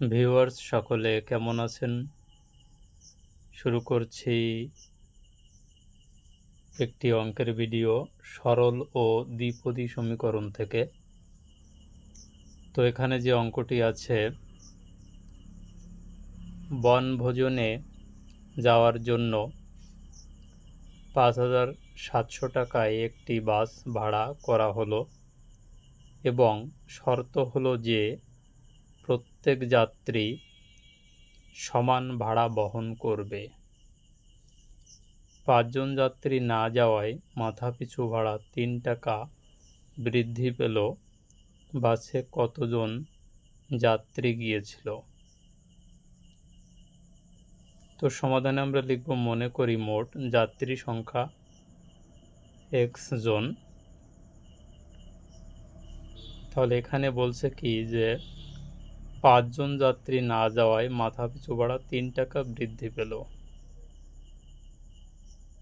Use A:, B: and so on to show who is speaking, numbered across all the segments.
A: Viewers, সকলে কেমন আছেন? শুরু করছি একটি অঙ্কের ভিডিও সরল ও দ্বিপদী সমীকরণ থেকে। তো এখানে যে অঙ্কটি আছে, বনভোজনে যাওয়ার জন্য পাঁচ হাজার সাতশো টাকায় একটি বাস ভাড়া করা হলো এবং শর্ত হলো যে প্রত্যেক যাত্রী সমান ভাড়া বহন করবে। পাঁচজন যাত্রী না যাওয়ায় মাথাপিছু ভাড়া তিন টাকা বৃদ্ধি পেল, বাসে কতজন যাত্রী গিয়েছিল? তো সমাধানে আমরা লিখব, মনে করি মোট যাত্রী সংখ্যা এক্স জন তাহলে এখানে বলছে কি যে পাঁচজন যাত্রী না যাওয়ায় মাথাপিছু ভাড়া তিন টাকা বৃদ্ধি পেল।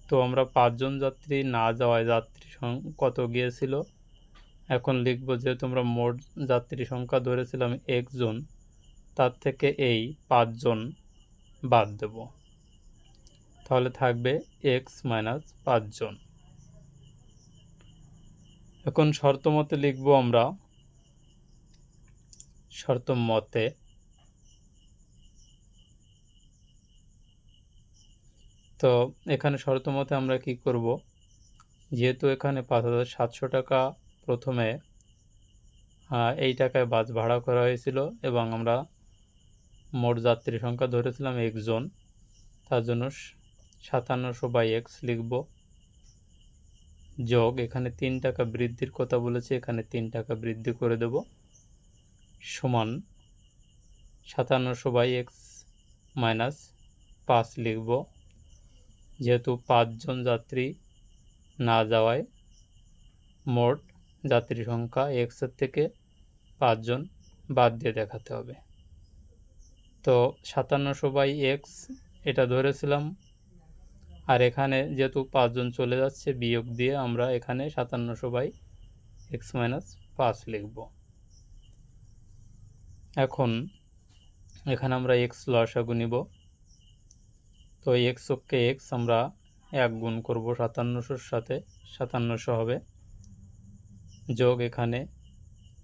A: তো আমরা পাঁচজন যাত্রী না যাওয়ায় যাত্রী কত গিয়েছিল? এখন লিখব যে তোমরা মোট যাত্রী সংখ্যা ধরেছিলাম একজন, তার থেকে এই পাঁচজন বাদ দেব। তাহলে থাকবে এক্স মাইনাস পাঁচজন। এখন শর্ত মতে লিখব আমরা শর্ত মতে তো এখানে শর্ত মতে আমরা কি করব? যেহেতু এখানে পাঁচ হাজার সাতশো টাকা প্রথমে এই টাকায় বাস ভাড়া করা হয়েছিল এবং আমরা মোট যাত্রী সংখ্যা ধরেছিলাম একজন। তার জন্য সাতান্নশো বাই এক্স লিখব। যোগ এখানে তিন টাকা বৃদ্ধির কথা বলেছে, এখানে তিন টাকা বৃদ্ধি করে দেব। সমান সাতান্নশো বাই এক্স মাইনাস পাঁচ লিখব। যেহেতু পাঁচজন যাত্রী না যাওয়ায় মোট যাত্রী সংখ্যা এক্সের থেকে পাঁচজন বাদ দিয়ে দেখাতে হবে। তো সাতান্নশো বাই এক্স এটা ধরেছিলাম। আর এখানে যেহেতু পাঁচজন চলে যাচ্ছে বিয়োগ দিয়ে আমরা এখানে সাতান্নশো বাই এক্স মাইনাস পাঁচ লিখব। এখন এখানে আমরা এক্স লসাগু নিব। তো এক্স ওকে এক্স আমরা এক গুণ করব সাতান্নশোর সাথে, সাতান্নশো হবে। যোগ এখানে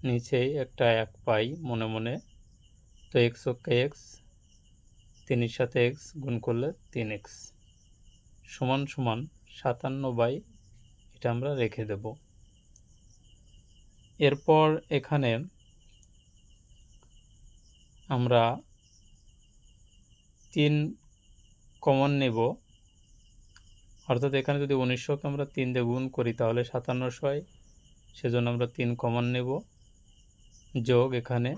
A: নিচেই একটা এক পাই মনে মনে। তো এক্স ওকে এক্স তিনের সাথে এক্স গুণ করলে তিন এক্স। সমান সমান সাতান্ন বাই এটা আমরা রেখে দেব। এরপর এখানে আমরা তিন কমন নেব। অর্থাৎ এখানে যদি উনিশশোকে আমরা তিন দিয়ে গুণ করি, তাহলে সাতান্নশো হয়। সেজন্য আমরা তিন কমন নেব। যোগ এখানে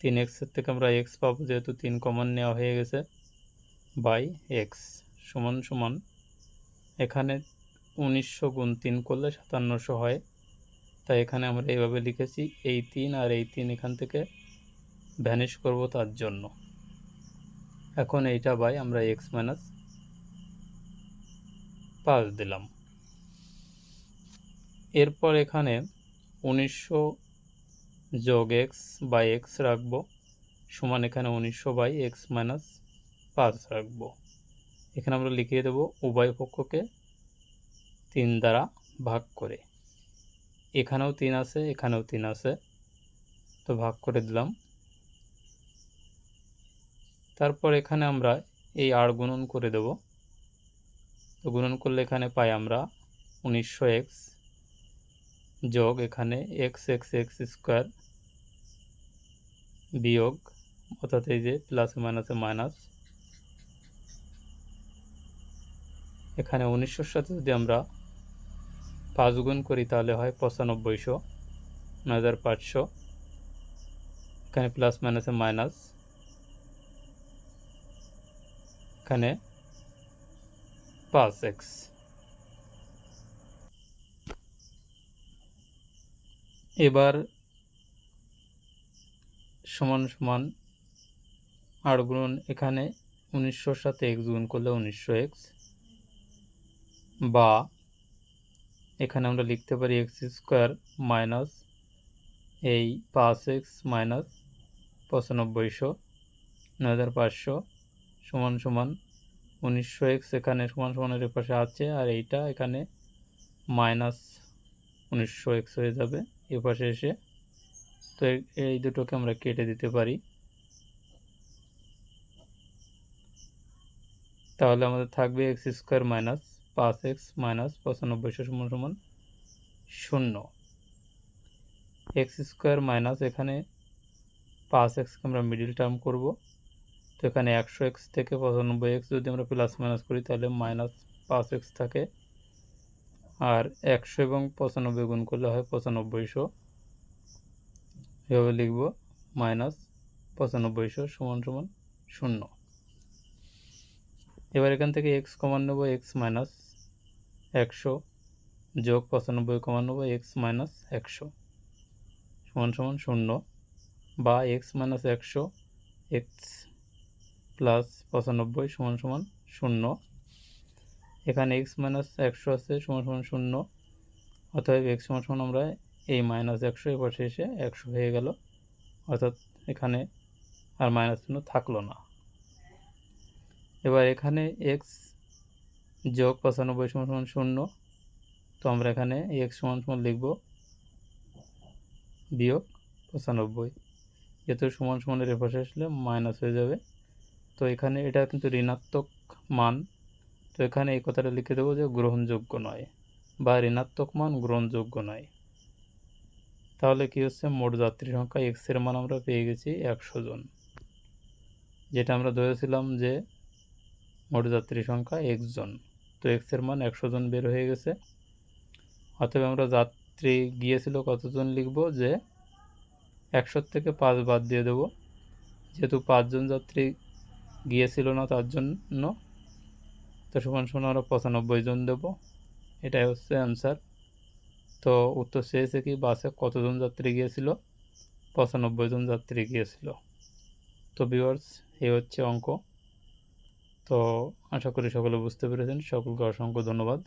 A: তিন এক্সের থেকে আমরা এক্স পাবো, যেহেতু তিন কমন নেওয়া হয়ে গেছে, বাই এক্স সমান সমান। এখানে উনিশশো গুণ তিন করলে সাতান্নশো হয়। তাই এখানে আমরা এইভাবে লিখেছি, এই তিন আর এই তিন এখান থেকে ভ্যানিশ করব তার জন্য। এখন এইটা বাই আমরা এক্স মাইনাস পাঁচ দিলাম। এরপর এখানে উনিশশো যোগ এক্স বাই এক্স রাখব, সমান এখানে উনিশশো বাই এক্স মাইনাস পাঁচ রাখব। এখানে আমরা লিখিয়ে দেব উভয় পক্ষকে তিন দ্বারা ভাগ করে। এখানেও তিন আছে, এখানেও তিন আছে। তো ভাগ করে দিলাম। তারপর এখানে আমরা এই আর গুণন করে দেব। তো গুণন করলে এখানে পাই আমরা উনিশশো এক্স যোগ এখানে এক্স এক্স এক্স স্কোয়ার বিয়োগ, অর্থাৎ এই যে প্লাসে মাইনাসে মাইনাস। এখানে উনিশশোর সাথে যদি আমরা পাঁচ গুণ করি তাহলে হয় পঁচানব্বইশো, নয় হাজার পাঁচশো। এখানে প্লাস মাইনাসে মাইনাস। এখানে পাঁচ এক্স। এবার সমান সমান আর গুণ এখানে উনিশশোর সাথে এক্স গুণ করলে উনিশশো এক্স। বা এখানে আমরা লিখতে পারি এক্স স্কোয়ার মাইনাস এই পাঁচ এক্স মাইনাস পঁচানব্বইশো, নয় হাজার পাঁচশো সমান সমান উনিশশো এক্স এখানে সমান সমানের পাশে আছে, আর এইটা এখানে মাইনাস উনিশশো এক্স হয়ে যাবে এ পাশে এসে। তো এই দুটোকে আমরা কেটে দিতে পারি। তাহলে আমাদের থাকবে এক্স স্কোয়ার মাইনাস পাঁচ এক্স মাইনাস পঁচানব্বইশো সমান সমান শূন্য। এক্স স্কোয়ার মাইনাস এখানে পাঁচ এক্সকে আমরা মিডিল টার্ম করব। তো এখানে একশো এক্স থেকে পঁচানব্বই এক্স যদি আমরা প্লাস মাইনাস করি, তাহলে মাইনাস পাঁচ এক্স থাকে। আর একশো এবং পঁচানব্বই গুণ করলে হয় পঁচানব্বইশো। এভাবে লিখব মাইনাস পঁচানব্বইশো সমান সমান শূন্য। এবার এখান থেকে এক্স কমান নেব এক্স মাইনাস একশো যোগ পঁচানব্বই কমান নেব এক্স মাইনাস একশো সমান সমান শূন্য। বা এক্স মাইনাস একশো এক্স প্লাস পঁচানব্বই সমান সমান শূন্য। এখানে এক্স মাইনাস একশো আছে, সমান সমান শূন্য। অতএব এক্স সমান সমান আমরা এই মাইনাস একশো এ পাশে এসে একশো হয়ে গেল। অর্থাৎ এখানে আর মাইনাস চিহ্ন থাকল না। এবার এখানে এক্স যোগ পঁচানব্বই সমান সমান শূন্য। তো আমরা এখানে এক্স সমান সমান লিখব বিয়োগ পঁচানব্বই। যেহেতু সমান সমানের এ পাশে আসলে মাইনাস হয়ে যাবে। তো এখানে এটা কিন্তু ঋণাত্মক মান। তো এখানে এই কথাটা লিখে দেবো যে গ্রহণযোগ্য নয় বা ঋণাত্মক মান গ্রহণযোগ্য নয়। তাহলে কি হচ্ছে? মোট যাত্রী সংখ্যা এক্সের মান আমরা পেয়ে গেছি একশো জন। যেটা আমরা ধরেছিলাম যে মোট যাত্রী সংখ্যা একজন তো এক্সের মান একশো জন বের হয়ে গেছে। অতএব আমরা যাত্রী গিয়েছিল কতজন লিখব যে একশোর থেকে পাঁচ বাদ দিয়ে দেবো। যেহেতু পাঁচজন যাত্রী গিয়েছিল না তার জন্য। তো সমান সমান আমরা পঁচানব্বই জন দেবো। এটাই হচ্ছে অ্যান্সার তো উত্তর চেয়েছে কি বাসে কতজন যাত্রী গিয়েছিল? পঁচানব্বই জন যাত্রী গিয়েছিল। তো ভিউয়ার্স এই হচ্ছে অঙ্ক। তো আশা করি সকলে বুঝতে পেরেছেন। সকলকে অসংখ্য ধন্যবাদ।